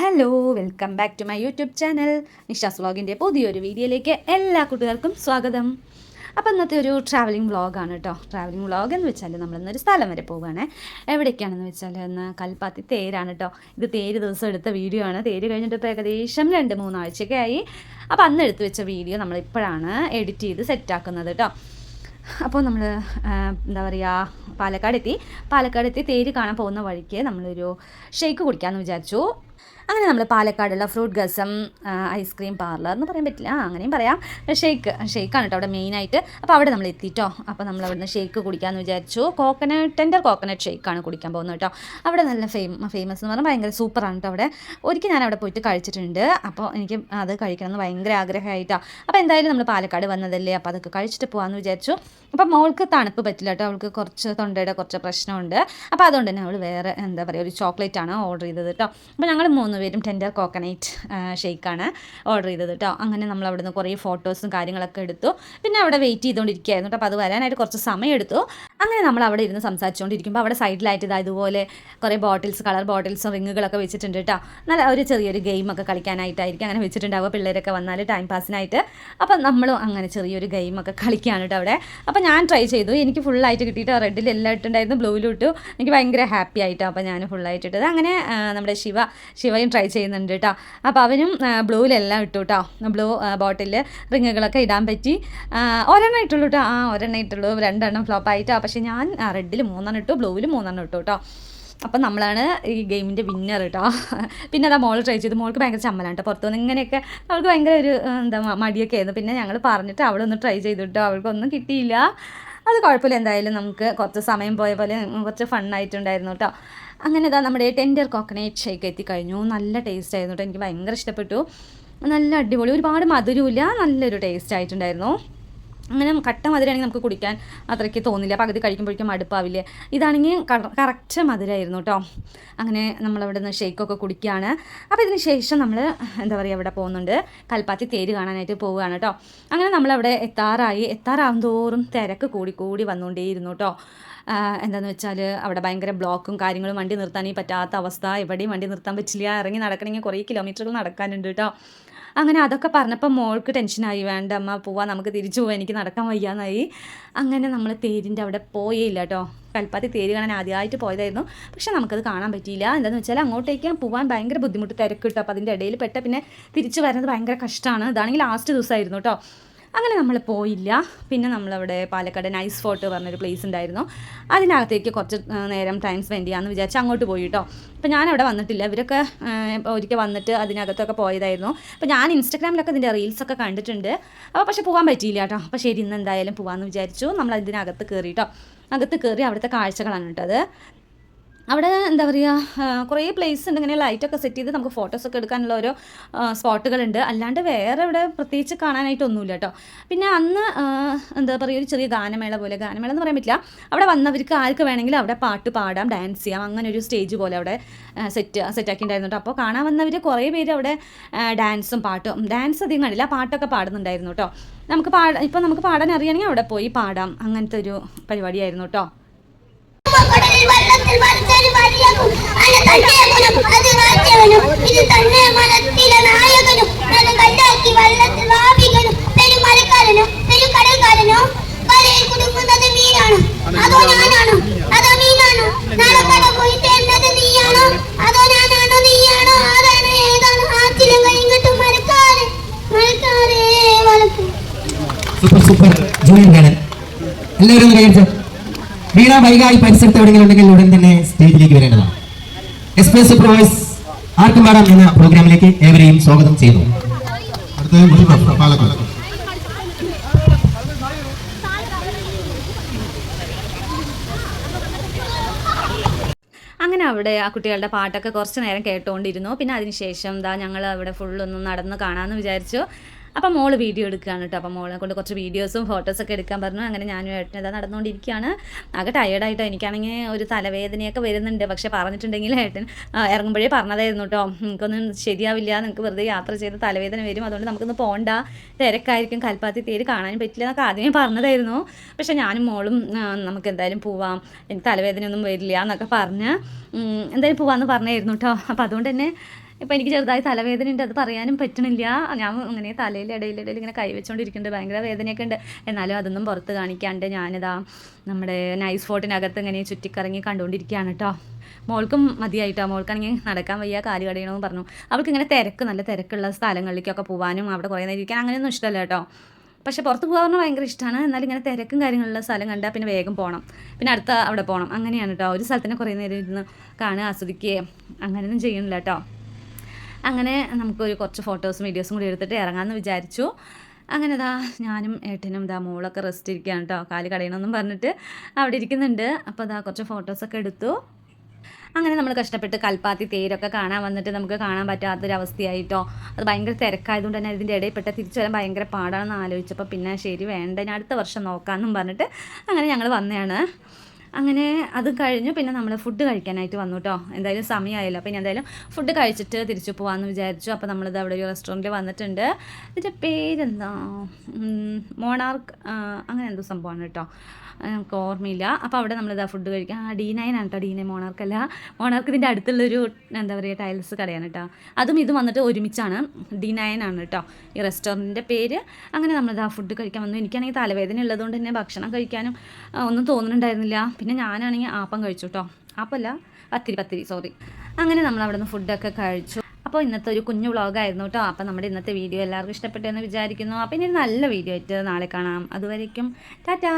Hello welcome back to my YouTube channel Nisha's വ്ളോഗിന്റെ പുതിയൊരു വീഡിയോയിലേക്ക് എല്ലാ കൂട്ടുകാർക്കും സ്വാഗതം. അപ്പോൾ ഇന്നത്തെ ഒരു ട്രാവലിംഗ് വ്ളോഗാണ് കേട്ടോ ട്രാവലിംഗ് വ്ളോഗ് എന്ന് വെച്ചാൽ നമ്മൾ ഇന്നൊരു സ്ഥലം വരെ പോവുകയാണ് എവിടേക്കാണെന്ന് വെച്ചാൽ ഇന്ന് കൽപ്പാത്തി തേരാണ് കേട്ടോ ഇത് തേര് ദിവസം എടുത്ത വീഡിയോ ആണ്. തേര് കഴിഞ്ഞിട്ട് ഇപ്പോൾ ഏകദേശം രണ്ട് മൂന്നാഴ്ചയൊക്കെ ആയി അപ്പോൾ അന്ന് എടുത്തു വെച്ച വീഡിയോ നമ്മൾ ഇപ്പോഴാണ് എഡിറ്റ് ചെയ്ത് സെറ്റാക്കുന്നത് കേട്ടോ അപ്പോൾ നമ്മൾ എന്താ പറയുക പാലക്കാട് എത്തി പാലക്കാട് എത്തി തേര് കാണാൻ പോകുന്ന വഴിക്ക് നമ്മളൊരു ഷേക്ക് കുടിക്കാമെന്ന് വിചാരിച്ചു. അങ്ങനെ നമ്മൾ പാലക്കാടുള്ള ഫ്രൂട്ട് ഗസം ഐസ്ക്രീം പാർലർ എന്ന് പറയാൻ പറ്റില്ല. അങ്ങനെയും പറയാം. ഷേക്ക് ഷേക്കാണ് കേട്ടോ അവിടെ മെയിനായിട്ട് അപ്പോൾ അവിടെ നമ്മൾ എത്തിയിട്ടോ അപ്പോൾ നമ്മൾ അവിടുന്ന് ഷേക്ക് കുടിക്കാമെന്ന് വിചാരിച്ചു. കോക്കനട്ട് ടെൻഡർ കോക്കനട്ട് ഷേക്കാണ് കുടിക്കാൻ പോകുന്നത് കേട്ടോ അവിടെ നല്ല ഫെയിം ഫേമസ് എന്ന് പറഞ്ഞാൽ ഭയങ്കര സൂപ്പറാണ് കേട്ടോ അവിടെ. ഒരിക്കൽ ഞാൻ അവിടെ പോയിട്ട് കഴിച്ചിട്ടുണ്ട്. അപ്പോൾ എനിക്ക് അത് കഴിക്കണമെന്ന് ഭയങ്കര ആഗ്രഹമായിട്ടാണ് അപ്പോൾ എന്തായാലും നമ്മൾ പാലക്കാട് വന്നതല്ലേ? അപ്പോൾ അതൊക്കെ കഴിച്ചിട്ട് പോകാമെന്ന് വിചാരിച്ചു. അപ്പോൾ മോൾക്ക് തണുപ്പ് പറ്റില്ല കേട്ടോ അവൾക്ക് കുറച്ച് തൊണ്ടയുടെ കുറച്ച് പ്രശ്നമുണ്ട്. അപ്പോൾ അതുകൊണ്ട് തന്നെ അവൾ വേറെ എന്താ പറയുക ഒരു ചോക്ലേറ്റ് ആണ് ഓർഡർ ചെയ്തത് കേട്ടോ അപ്പോൾ ഞങ്ങൾ മൂന്ന് പേരും ടെൻഡർ കോക്കനൈറ്റ് ഷേക്കാണ് ഓർഡർ ചെയ്തത് കേട്ടോ അങ്ങനെ നമ്മൾ അവിടെ കുറേ ഫോട്ടോസും കാര്യങ്ങളൊക്കെ എടുത്തു. പിന്നെ അവിടെ വെയിറ്റ് ചെയ്തുകൊണ്ടിരിക്കുകയായിരുന്നു കേട്ടോ അപ്പോൾ അത് വരാനായിട്ട് കുറച്ച് സമയം എടുത്തു അങ്ങനെ നമ്മൾ അവിടെ ഇരുന്ന് സംസാരിച്ചുകൊണ്ടിരിക്കുമ്പോൾ അവിടെ സൈഡിലായിട്ട് ഇതാ ഇതുപോലെ കുറേ ബോട്ടിൽസ് കളർ ബോട്ടിൽസും റിങ്ങുകളൊക്കെ വെച്ചിട്ടുണ്ട് കേട്ടോ നല്ല ഒരു ചെറിയൊരു ഗെയിമൊക്കെ കളിക്കാനായിട്ടായിരിക്കും അങ്ങനെ വെച്ചിട്ടുണ്ടാവുക. പിള്ളേരൊക്കെ വന്നാൽ ടൈം പാസിനായിട്ട് അപ്പം നമ്മളും അങ്ങനെ ചെറിയൊരു ഗെയിമൊക്കെ കളിക്കുകയാണ് കേട്ടോ അവിടെ. അപ്പോൾ ഞാൻ ട്രൈ ചെയ്തു. എനിക്ക് ഫുള്ളായിട്ട് കിട്ടിയിട്ട്. റെഡിൽ എല്ലാം ഇട്ടുണ്ടായിരുന്നു. ബ്ലൂവിലും ഇട്ടു. എനിക്ക് ഭയങ്കര ഹാപ്പി ആയിട്ടോ. അപ്പോൾ ഞാൻ ഫുള്ളായിട്ട് ഇട്ടത്. അങ്ങനെ നമ്മുടെ ശിവ ശിവയും ട്രൈ ചെയ്യുന്നുണ്ട് കേട്ടോ അപ്പോൾ അവനും ബ്ലൂവിലെല്ലാം ഇട്ടു കേട്ടോ ബ്ലൂ ബോട്ടിൽ റിങ്ങുകളൊക്കെ ഇടാൻ പറ്റി. ഒരെണ്ണം ഇട്ടുള്ളൂ കേട്ടോ ആ ഒരെണ്ണം ഇട്ടുള്ളൂ. രണ്ടെണ്ണം ഫ്ലോപ്പ് ആയിട്ടോ. പക്ഷേ ഞാൻ റെഡിൽ മൂന്നെണ്ണം ഇട്ടു ബ്ലൂവിൽ മൂന്നെണ്ണം ഇട്ടു കേട്ടോ അപ്പം നമ്മളാണ് ഈ ഗെയിമിന്റെ വിന്നർ കേട്ടോ പിന്നെ അതാ മോൾ ട്രൈ ചെയ്തു. മോൾക്ക് ഭയങ്കര ചമ്മലാണ് കേട്ടോ പുറത്തുനിന്ന് ഇങ്ങനെയൊക്കെ അവൾക്ക് ഭയങ്കര ഒരു എന്താ മടിയൊക്കെ ആയിരുന്നു. പിന്നെ ഞങ്ങൾ പറഞ്ഞിട്ട് അവളൊന്ന് ട്രൈ ചെയ്തു കേട്ടോ അവൾക്കൊന്നും കിട്ടിയില്ല. അത് കുഴപ്പമില്ല. എന്തായാലും നമുക്ക് കുറച്ച് സമയം പോയ പോലെ കുറച്ച് ഫണ്ണായിട്ടുണ്ടായിരുന്നു കേട്ടോ അങ്ങനെ ഇതാ നമ്മുടെ ടെൻഡർ കോക്കനേറ്റ് ഷേക്ക് എത്തിക്കഴിഞ്ഞു. നല്ല ടേസ്റ്റ് ആയിരുന്നു കേട്ടോ എനിക്ക് ഭയങ്കര ഇഷ്ടപ്പെട്ടു. നല്ല അടിപൊളി. ഒരുപാട് മധുരമില്ല നല്ലൊരു ടേസ്റ്റ് ആയിട്ടുണ്ടായിരുന്നു. അങ്ങനെ കട്ട മധുരമാണെങ്കിൽ നമുക്ക് കുടിക്കാൻ അത്രയ്ക്ക് തോന്നില്ല. പകുതി കഴിക്കുമ്പോഴേക്കും മടുപ്പാവില്ലേ ഇതാണെങ്കിൽ കറക്റ്റ് മധുരമായിരുന്നു കേട്ടോ അങ്ങനെ നമ്മളവിടെ നിന്ന് ഷേക്കൊക്കെ കുടിക്കുകയാണ്. അപ്പോൾ ഇതിന് ശേഷം നമ്മൾ എന്താ പറയുക ഇവിടെ പോകുന്നുണ്ട്. കൽപ്പാത്തി തേര് കാണാനായിട്ട് പോവുകയാണ് കേട്ടോ അങ്ങനെ നമ്മളവിടെ എത്താറായി. എത്താറാവും തോറും തിരക്ക് കൂടി കൂടി വന്നുകൊണ്ടേയിരുന്നു കേട്ടോ എന്താണെന്ന് വെച്ചാൽ അവിടെ ഭയങ്കര ബ്ലോക്കും കാര്യങ്ങളും വണ്ടി നിർത്താനേ പറ്റാത്ത അവസ്ഥ. എവിടെയും വണ്ടി നിർത്താൻ പറ്റില്ല. ഇറങ്ങി നടക്കണമെങ്കിൽ കുറേ കിലോമീറ്ററുകൾ നടക്കാനുണ്ട് കേട്ടോ അങ്ങനെ അതൊക്കെ പറഞ്ഞപ്പോൾ മോൾക്ക് ടെൻഷനായി വേണ്ട അമ്മ പോവാ നമുക്ക് തിരിച്ചു പോവാം എനിക്ക് നടക്കാൻ വയ്യാന്നായി. അങ്ങനെ നമ്മൾ തേരിന്റെ അവിടെ പോയേ ഇല്ല കേട്ടോ കൽപ്പാത്തി തേര് കാണാൻ ആദ്യമായിട്ട് പോയതായിരുന്നു. പക്ഷെ നമുക്കത് കാണാൻ പറ്റിയില്ല. എന്താണെന്ന് വെച്ചാൽ അങ്ങോട്ടേക്ക് പോവാൻ ഭയങ്കര ബുദ്ധിമുട്ട് തിരക്ക് കിട്ടും അപ്പോൾ അതിന്റെ ഇടയിൽ പെട്ട പിന്നെ തിരിച്ചു വരുന്നത് ഭയങ്കര കഷ്ടമാണ് ഇതാണെങ്കിൽ ലാസ്റ്റ് ദിവസമായിരുന്നു കേട്ടോ അങ്ങനെ നമ്മൾ പോയില്ല. പിന്നെ നമ്മളവിടെ പാലക്കാട് നൈസ് ഫോർട്ട് പറഞ്ഞൊരു പ്ലേസ് ഉണ്ടായിരുന്നു. അതിനകത്തേക്ക് കുറച്ച് നേരം ടൈം സ്പെൻഡ് ചെയ്യാമെന്ന് വിചാരിച്ച് അങ്ങോട്ട് പോയി കേട്ടോ അപ്പോൾ ഞാൻ അവിടെ വന്നിട്ടില്ല. ഇവരൊക്കെ ഒരിക്കൽ വന്നിട്ട് അതിനകത്തൊക്കെ പോയതായിരുന്നു. അപ്പോൾ ഞാൻ ഇൻസ്റ്റാഗ്രാമിലൊക്കെ ഇതിന്റെ റീൽസൊക്കെ കണ്ടിട്ടുണ്ട്. അപ്പോൾ പക്ഷേ പോകാൻ പറ്റിയില്ല കേട്ടോ അപ്പോൾ ശരി ഇന്ന് എന്തായാലും പോകാമെന്ന് വിചാരിച്ചു. നമ്മൾ അതിനകത്ത് കയറി കേട്ടോ അകത്ത് കയറി അവിടുത്തെ കാഴ്ചകളാണ് കേട്ടത് അവിടെ എന്താ പറയുക കുറേ പ്ലേസ് ഉണ്ട്. ഇങ്ങനെ ലൈറ്റൊക്കെ സെറ്റ് ചെയ്ത് നമുക്ക് ഫോട്ടോസൊക്കെ എടുക്കാനുള്ള ഓരോ സ്പോട്ടുകളുണ്ട് അല്ലാണ്ട് വേറെ ഇവിടെ പ്രത്യേകിച്ച് കാണാനായിട്ടൊന്നുമില്ല കേട്ടോ പിന്നെ അന്ന് എന്താ പറയുക ഒരു ചെറിയ ഗാനമേള പോലെ. ഗാനമേള എന്ന് പറയാൻ പറ്റില്ല. അവിടെ വന്നവർക്ക് ആർക്ക് വേണമെങ്കിലും അവിടെ പാട്ട് പാടാം ഡാൻസ് ചെയ്യാം. അങ്ങനെ ഒരു സ്റ്റേജ് പോലെ അവിടെ സെറ്റ് സെറ്റാക്കിയിട്ടുണ്ടായിരുന്നു കേട്ടോ അപ്പോൾ കാണാൻ വന്നവർ കുറേ പേര് അവിടെ ഡാൻസും പാട്ടും ഡാൻസ് അധികം കണ്ടില്ല. പാട്ടൊക്കെ പാടുന്നുണ്ടായിരുന്നു കേട്ടോ നമുക്ക് പാടാ ഇപ്പോൾ നമുക്ക് പാടാൻ അറിയണമെങ്കിൽ അവിടെ പോയി പാടാം. അങ്ങനത്തെ ഒരു പരിപാടിയായിരുന്നു കേട്ടോ വെള്ളത്തിൽ വലിച്ചൊരു മരിയനും അല്ല തന്നെയവനും അത് മാറ്റിയവനും ഇത് തന്നെ മനത്തിലെ നായകനും അത് കണ്ടാക്കി വെള്ളത്തിൽ വാപികനും പെരും മരക്കാരനും പെരും കരയിൽ കുടുങ്ങുന്നത് മീനാണ്. അതോ ഞാനാണോ? അതോ മീനാണോ? നടക്കട കട പോയി തരുന്നത് നീയാണോ? അതോ ഞാനാണോ നീയാണോ? ആരാണ് ഏതാണ് ആറ്റിലും കഴിഞ്ഞിട്ടും മരക്കാരൻ. മരക്കാരേ വളർത്തും സൂപ്പർ സൂപ്പർ. ജൂനിയർ എല്ലാവരും ഒന്ന് വീണ വൈകായി പരിസരത്ത് എവിടെയെങ്കിലും ഉണ്ടെങ്കിൽ ഉടൻ തന്നെ സ്റ്റേജിലേക്ക് വരേണ്ടതാണ്. എക്സ്പ്രസ് വോയിസ് ആർക്കും പാടാം എന്ന പ്രോഗ്രാമിലേക്ക് ഏവരെയും സ്വാഗതം ചെയ്യുന്നു അങ്ങനെ അവിടെ ആ കുട്ടികളുടെ പാട്ടൊക്കെ കുറച്ച് നേരം കേട്ടുകൊണ്ടിരുന്നു പിന്നെ അതിനുശേഷം ദാ ഞങ്ങൾ അവിടെ ഫുള്ളൊന്നും നടന്ന് കാണാമെന്ന് വിചാരിച്ചു. അപ്പം മോൾ വീഡിയോ എടുക്കുകയാണ് കേട്ടോ. അപ്പം മോളെ കൊണ്ട് കുറച്ച് വീഡിയോസും ഫോട്ടോസൊക്കെ എടുക്കാൻ പറഞ്ഞു. അങ്ങനെ ഞാനും ഏട്ടനും ഇതാ നടന്നുകൊണ്ടിരിക്കുകയാണ്. ആകെ ടയേർഡായിട്ടോ എനിക്കാണെങ്കിൽ ഒരു തലവേദനയൊക്കെ വരുന്നുണ്ട്. പക്ഷെ പറഞ്ഞിട്ടുണ്ടെങ്കിൽ ഏട്ടൻ ഇറങ്ങുമ്പോഴേ പറഞ്ഞതായിരുന്നു കേട്ടോ. നിങ്ങൾക്കൊന്നും ശരിയാവില്ല. നിങ്ങൾക്ക് വെറുതെ യാത്ര ചെയ്ത് തലവേദന വരും. അതുകൊണ്ട് നമുക്കൊന്ന് പോകണ്ട തിരക്കായിരിക്കും. കൽപ്പാത്തി തേര് കാണാനും പറ്റില്ല എന്നൊക്കെ ആദ്യമേ പറഞ്ഞതായിരുന്നു. പക്ഷേ ഞാനും മോളും നമുക്ക് എന്തായാലും പോവാം. എനിക്ക് തലവേദനയൊന്നും വരില്ല എന്നൊക്കെ പറഞ്ഞ് എന്തായാലും പോവാമെന്ന് പറഞ്ഞായിരുന്നു കേട്ടോ. അപ്പോൾ അതുകൊണ്ട് തന്നെ ഇപ്പോൾ എനിക്ക് ചെറുതായി തലവേദന ഉണ്ട് അത് പറയാനും പറ്റണില്ല. ഞാൻ അങ്ങനെ തലയിൽ ഇടയിലിടയിൽ ഇങ്ങനെ കൈവച്ചുകൊണ്ടിരിക്കുന്നുണ്ട് ഭയങ്കര വേദനയൊക്കെ ഉണ്ട് എന്നാലും അതൊന്നും പുറത്ത് കാണിക്കാണ്ട് ഞാനിതാ നമ്മുടെ നൈസ് ഫോർട്ടിനകത്ത് ഇങ്ങനെ ചുറ്റിക്കറങ്ങി കണ്ടുകൊണ്ടിരിക്കുകയാണ് കേട്ടോ മോൾക്കും മതിയായിട്ടോ? മോൾക്കാണെങ്കിൽ നടക്കാൻ വയ്യ കാൽ കടയണമെന്ന് പറഞ്ഞു. അവൾക്ക് ഇങ്ങനെ തിരക്ക് നല്ല തിരക്കുള്ള സ്ഥലങ്ങളിലേക്കൊക്കെ പോകാനും അവിടെ കുറേ നേരം ഇരിക്കാൻ അങ്ങനെയൊന്നും ഇഷ്ടമല്ല കേട്ടോ പക്ഷേ പുറത്ത് പോകാൻ പറഞ്ഞാൽ ഭയങ്കര ഇഷ്ടമാണ് എന്നാലും ഇങ്ങനെ തിരക്കും കാര്യങ്ങളുള്ള സ്ഥലം കണ്ടാൽ പിന്നെ വേഗം പോകണം പിന്നെ അടുത്ത അവിടെ പോകണം അങ്ങനെയാണ് കേട്ടോ ഒരു സ്ഥലത്തിന് കുറേ നേരം ഇരുന്ന് കാണുക ആസ്വദിക്കുകയും അങ്ങനെയൊന്നും ചെയ്യണില്ല കേട്ടോ അങ്ങനെ നമുക്കൊരു കുറച്ച് ഫോട്ടോസും വീഡിയോസും കൂടി എടുത്തിട്ട് ഇറങ്ങാമെന്ന് വിചാരിച്ചു. അങ്ങനെ ഇതാ ഞാനും ഏട്ടനും ഇതാ മോളൊക്കെ റെസ്റ്റ് ഇരിക്കുകയാണ് കേട്ടോ കാൽ കടയണമെന്നും പറഞ്ഞിട്ട് അവിടെ ഇരിക്കുന്നുണ്ട്. അപ്പോൾ ഇതാ കുറച്ച് ഫോട്ടോസൊക്കെ എടുത്തു. അങ്ങനെ നമ്മൾ കഷ്ടപ്പെട്ട് കൽപ്പാത്തി തേരൊക്കെ കാണാൻ വന്നിട്ട് നമുക്ക് കാണാൻ പറ്റാത്തൊരവസ്ഥയായിട്ടോ അത് ഭയങ്കര തിരക്കായതുകൊണ്ട് തന്നെ ഇതിന്റെ ഇടയിൽപ്പെട്ട തിരിച്ചു വരാൻ ഭയങ്കര പാടാണെന്ന് ആലോചിച്ചപ്പോൾ പിന്നെ ശരി വേണ്ട അടുത്ത വർഷം നോക്കാമെന്നും പറഞ്ഞിട്ട് അങ്ങനെ ഞങ്ങൾ വന്നതാണ്. അങ്ങനെ അത് കഴിഞ്ഞു. പിന്നെ നമ്മൾ ഫുഡ് കഴിക്കാനായിട്ട് വന്നു കേട്ടോ എന്തായാലും സമയമായല്ലോ അപ്പോൾ ഇനി എന്തായാലും ഫുഡ് കഴിച്ചിട്ട് തിരിച്ചു പോകാമെന്ന് വിചാരിച്ചു. അപ്പോൾ നമ്മളിത് അവിടെ ഒരു റെസ്റ്റോറന്റിൽ വന്നിട്ടുണ്ട്. ഇതിന്റെ പേരെന്താ? മോണാർക്ക് അങ്ങനെ എന്തോ സംഭവമാണ് കേട്ടോ. നമുക്ക് ഓർമ്മയില്ല. അപ്പോൾ അവിടെ നമ്മളിതാ ഫുഡ് കഴിക്കാം ആ ഡി നയൻ ആണ് കേട്ടോ ഡി നയൻ മോണാർക്കല്ല മോണാർക്ക് ഇതിന്റെ അടുത്തുള്ളൊരു എന്താ പറയുക ടൈൽസ് കടയാണ് കേട്ടോ. അതും ഇതും വന്നിട്ട് ഒരുമിച്ചാണ്. ഡി നയൻ ആണ് കേട്ടോ. ഈ റെസ്റ്റോറന്റിന്റെ പേര്. അങ്ങനെ നമ്മളിതാ ഫുഡ് കഴിക്കാൻ വന്നു. എനിക്കാണെങ്കിൽ തലവേദന ഉള്ളതുകൊണ്ട് തന്നെ ഭക്ഷണം കഴിക്കാനും ഒന്നും തോന്നുന്നുണ്ടായിരുന്നില്ല. പിന്നെ ഞാനാണെങ്കിൽ ആപ്പം കഴിച്ചു കേട്ടോ ആപ്പല്ല പത്തിരി പത്തിരി സോറി അങ്ങനെ നമ്മൾ അവിടെ നിന്ന് ഫുഡൊക്കെ കഴിച്ചു. അപ്പോൾ ഇന്നത്തെ ഒരു കുഞ്ഞു വ്ളോഗായിരുന്നു കേട്ടോ അപ്പോൾ നമ്മുടെ ഇന്നത്തെ വീഡിയോ എല്ലാവർക്കും ഇഷ്ടപ്പെട്ടു എന്ന് വിചാരിക്കുന്നു. അപ്പോൾ ഇനി നല്ല വീഡിയോ ആയിട്ട് നാളെ കാണാം. അതുവരേക്കും ടാറ്റാ!